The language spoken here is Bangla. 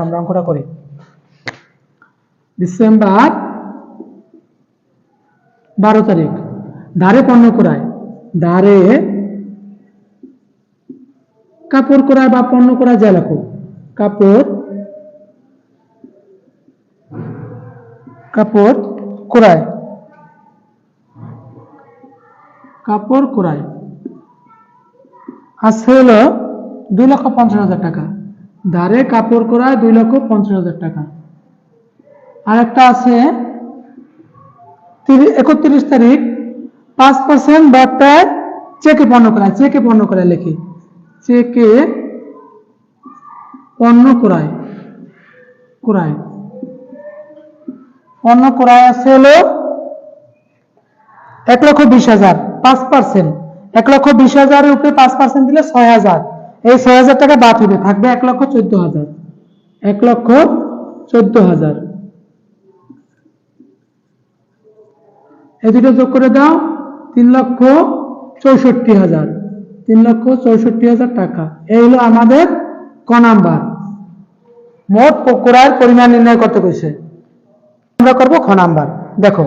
আমরা অঙ্কটা করি। ডিসেম্বর বারো তারিখ। ধারে পণ্য ক্রয়। ধারে কাপড় ক্রয় বা পণ্য ক্রয় যা লেখো কাপড় কাপড় ক্রয়। কাপড় ক্রয়। আছে হলো দুই লক্ষ পঞ্চাশ হাজার টাকা। ধারে কাপড় ক্রয় দুই লক্ষ পঞ্চাশ হাজার টাকা। আর একটা আছে একত্রিশ তারিখ, পাঁচ পার্সেন্ট বার্তায় চেকে পণ্য করায়, চেকে পণ্য ক্রয় লিখি। চেকে পণ্য ক্রয় ক্রয়। পণ্য ক্রয় আছে হলো এক লক্ষ বিশ হাজার, পাঁচ পার্সেন্ট। এক লক্ষ বিশ হাজারের উপরে পাঁচ পার্সেন্ট দিলে ছয় হাজার। এই ছয় হাজার টাকা বাদ হবে থাকবে এক লক্ষ চোদ্দ হাজার। এক লক্ষ চোদ্দ হাজার। এই দুটো যোগ করে দাও, তিন লক্ষ চৌষট্টি হাজার। তিন লক্ষ চৌষট্টি হাজার টাকা। এই হলো আমাদের ক নাম্বার। মোট ক্রয়ের পরিমাণ নির্ণয় করতে কইছে আমরা করব খ নাম্বার। দেখো